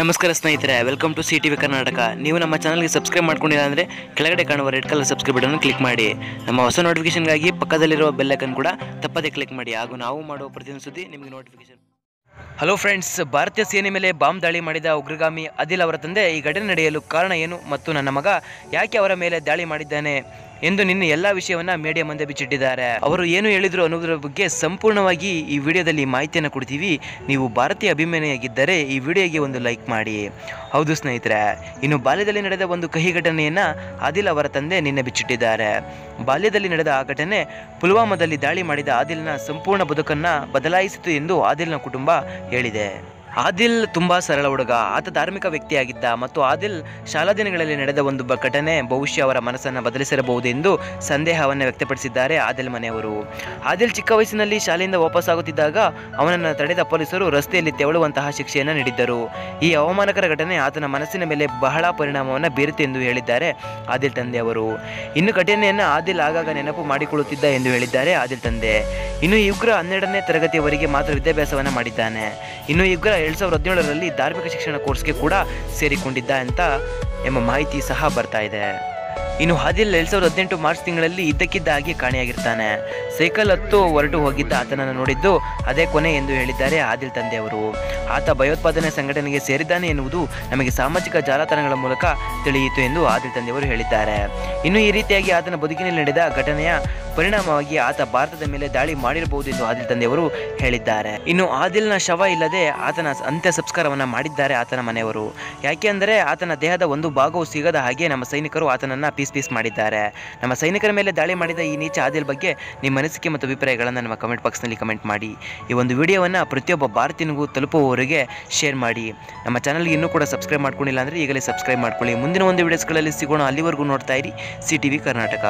ನಮಸ್ಕಾರ ಸ್ನೇಹಿತರೆ welcome to C T V Karnataka ನೀವು ನಮ್ಮ ಚಾನಲ್ಗೆ ಸಬ್ಸ್ಕ್ರೈಬ್ ಮಾಡ್ಕೊಂಡಿಲ್ಲ ಅಂದರೆ ಕೆಳಗಡೆ ಕಾಣುವ red colour subscribe button click ಮಾಡಿ. ನಮ್ಮ ಹೊಸ ನೋಟಿಫಿಕೇಶನ್ಗಾಗಿ ಪಕ್ಕದಲ್ಲಿರುವ ಬೆಲ್ಲೈಕನ್ ಕೂಡ ತಪ್ಪದೇ ಕ್ಲಿಕ್ ಮಾಡಿ. ಹಾಗೂ ನಾವು ಮಾಡುವ ಪ್ರತಿಯೊಂದು ಸುದ್ದಿ ನಿಮಗೆ ನೋಟಿಫಿಕೇಶನ್ ಹಲೋ ಫ್ರೆಂಡ್ಸ್ ಭಾರತೀಯ ಸೇನೆ ಮೇಲೆ ಬಾಂಬ್ ದಾಳಿ ಮಾಡಿದ ಉಗ್ರಗಾಮಿ ಅದಿಲ್ ಅವರ ತಂದೆ ಈ ಘಟನೆ ನಡೆಯಲು ಕಾರಣ ಏನು ಮತ್ತು ನನ್ನ ಮಗ ಯಾಕೆ ಅವರ ಮೇಲೆ ದಾಳಿ ಮಾಡಿದ್ದಾನೆ? ಎಂದು ನಿನ್ನೆ ಎಲ್ಲ ವಿಷಯವನ್ನ ಮೀಡಿಯಾ ಮುಂದೆ ಬಿಚ್ಚಿಟ್ಟಿದ್ದಾರೆ. ಅವರು ಏನು ಹೇಳಿದ್ರು ಅನ್ನೋದರ ಬಗ್ಗೆ ಸಂಪೂರ್ಣವಾಗಿ ಈ ವಿಡಿಯೋದಲ್ಲಿ ಮಾಹಿತಿಯನ್ನು ಕೊಡ್ತೀವಿ. ನೀವು ಭಾರತೀಯ ಅಭಿಮಾನಿಯಾಗಿದ್ದರೆ ಈ ವಿಡಿಯೋಗೆ ಒಂದು ಲೈಕ್ ಮಾಡಿ. ಹೌದು ಸ್ನೇಹಿತರೆ, ಇನ್ನು ಬಾಲ್ಯದಲ್ಲಿ ನಡೆದ ಒಂದು ಕಹಿ ಘಟನೆಯನ್ನ ಆದಿಲ್ ಅವರ ತಂದೆ ನಿನ್ನೆ ಬಿಚ್ಚಿಟ್ಟಿದ್ದಾರೆ. ಬಾಲ್ಯದಲ್ಲಿ ನಡೆದ ಆ ಘಟನೆ ಪುಲ್ವಾಮಾದಲ್ಲಿ ದಾಳಿ ಮಾಡಿದ ಆದಿಲ್ನ ಸಂಪೂರ್ಣ ಬದುಕನ್ನು ಬದಲಾಯಿಸಿತು ಎಂದು ಆದಿಲ್ನ ಕುಟುಂಬ ಹೇಳಿದೆ. ಆದಿಲ್ ತುಂಬಾ ಸರಳ ಹುಡುಗ. ಆತ ಧಾರ್ಮಿಕ ವ್ಯಕ್ತಿಯಾಗಿದ್ದ ಮತ್ತು ಆದಿಲ್ ಶಾಲಾ ದಿನಗಳಲ್ಲಿ ನಡೆದ ಒಂದು ಘಟನೆ ಬಹುಶಃ ಅವರ ಮನಸ್ಸನ್ನು ಬದಲಿಸಿರಬಹುದು ಎಂದು ಸಂದೇಹವನ್ನು ವ್ಯಕ್ತಪಡಿಸಿದ್ದಾರೆ ಆದಿಲ್ ಮನೆಯವರು. ಆದಿಲ್ ಚಿಕ್ಕ ವಯಸ್ಸಿನಲ್ಲಿ ಶಾಲೆಯಿಂದ ವಾಪಸ್ಸಾಗುತ್ತಿದ್ದಾಗ ಅವನನ್ನು ತಡೆದ ಪೊಲೀಸರು ರಸ್ತೆಯಲ್ಲಿ ತೆವಳುವಂತಹ ಶಿಕ್ಷೆಯನ್ನು ನೀಡಿದ್ದರು. ಈ ಅವಮಾನಕರ ಘಟನೆ ಆತನ ಮನಸ್ಸಿನ ಮೇಲೆ ಬಹಳ ಪರಿಣಾಮವನ್ನು ಬೀರಿತು ಎಂದು ಹೇಳಿದ್ದಾರೆ ಆದಿಲ್ ತಂದೆಯವರು. ಇನ್ನು ಘಟನೆಯನ್ನು ಆದಿಲ್ ಆಗಾಗ ನೆನಪು ಮಾಡಿಕೊಳ್ಳುತ್ತಿದ್ದ ಎಂದು ಹೇಳಿದ್ದಾರೆ ಆದಿಲ್ ತಂದೆ. ಇನ್ನು ಈ ಉಗ್ರ ಹನ್ನೆರಡನೇ ತರಗತಿಯವರೆಗೆ ಮಾತ್ರ ವಿದ್ಯಾಭ್ಯಾಸವನ್ನು ಮಾಡಿದ್ದಾನೆ. ಇನ್ನು ಈ ಉಗ್ರ ಎರಡ್ ಸಾವಿರದ ಹದಿನೇಳರಲ್ಲಿ ಧಾರ್ಮಿಕ ಶಿಕ್ಷಣ ಕೋರ್ಸ್ಗೆ ಕೂಡ ಸೇರಿಕೊಂಡಿದ್ದ ಅಂತ ಎಂಬ ಮಾಹಿತಿ ಸಹ ಬರ್ತಾ ಇದೆ. ಇನ್ನು ಆದಿಲ್ ಎರಡ್ ಸಾವಿರದ ಹದಿನೆಂಟು ಮಾರ್ಚ್ ತಿಂಗಳಲ್ಲಿ ಇದ್ದಕ್ಕಿದ್ದ ಹಾಗೆ ಕಾಣೆಯಾಗಿರ್ತಾನೆ. ಸೈಕಲ್ ಹತ್ತು ಹೊರಟು ಹೋಗಿದ್ದ ಆತನನ್ನು ನೋಡಿದ್ದು ಅದೇ ಕೊನೆ ಎಂದು ಹೇಳಿದ್ದಾರೆ ಆದಿಲ್ ತಂದೆಯವರು. ಆತ ಭಯೋತ್ಪಾದನೆ ಸಂಘಟನೆಗೆ ಸೇರಿದ್ದಾನೆ ಎನ್ನುವುದು ನಮಗೆ ಸಾಮಾಜಿಕ ಜಾಲತಾಣಗಳ ಮೂಲಕ ತಿಳಿಯಿತು ಎಂದು ಆದಿಲ್ ತಂದೆಯವರು ಹೇಳಿದ್ದಾರೆ. ಇನ್ನು ಈ ರೀತಿಯಾಗಿ ಆತನ ಬದುಕಿನಲ್ಲಿ ನಡೆದ ಘಟನೆಯ ಪರಿಣಾಮವಾಗಿ ಆತ ಭಾರತದ ಮೇಲೆ ದಾಳಿ ಮಾಡಿರಬಹುದು ಎಂದು ಆದಿಲ್ ತಂದೆಯವರು ಹೇಳಿದ್ದಾರೆ. ಇನ್ನು ಆದಿಲ್ನ ಶವ ಇಲ್ಲದೆ ಆತನ ಅಂತ್ಯ ಸಂಸ್ಕಾರವನ್ನು ಮಾಡಿದ್ದಾರೆ ಆತನ ಮನೆಯವರು. ಯಾಕೆ ಅಂದರೆ ಆತನ ದೇಹದ ಒಂದು ಭಾಗವು ಸಿಗದ ಹಾಗೆ ನಮ್ಮ ಸೈನಿಕರು ಆತನನ್ನ ಪೀಸ್ ಪೀಸ್ ಮಾಡಿದ್ದಾರೆ. ನಮ್ಮ ಸೈನಿಕರ ಮೇಲೆ ದಾಳಿ ಮಾಡಿದ ಈ ನೀಚ ಆದಿಲ್ ಬಗ್ಗೆ ನಿಮ್ಮ ಅನಿಸಿಕೆ ಮತ್ತು ಅಭಿಪ್ರಾಯಗಳನ್ನು ನಮ್ಮ ಕಮೆಂಟ್ ಬಾಕ್ಸ್ನಲ್ಲಿ ಕಮೆಂಟ್ ಮಾಡಿ. ಈ ಒಂದು ವಿಡಿಯೋವನ್ನು ಪ್ರತಿಯೊಬ್ಬ ಭಾರತೀಯನಿಗೂ ತಲುಪುವವರೆಗೆ ಶೇರ್ ಮಾಡಿ. ನಮ್ಮ ಚಾನಲ್ಗೆ ಇನ್ನೂ ಕೂಡ ಸಬ್ಸ್ಕ್ರೈಬ್ ಮಾಡ್ಕೊಂಡಿಲ್ಲ ಅಂದರೆ ಈಗಲೇ ಸಬ್ಸ್ಕ್ರೈಬ್ ಮಾಡ್ಕೊಳ್ಳಿ. ಮುಂದಿನ ಒಂದು ವಿಡಿಯೋಸ್ಗಳಲ್ಲಿ ಸಿಗೋಣ. ಅಲ್ಲಿವರೆಗೂ ನೋಡ್ತಾ ಇರಿ. C T V Karnataka.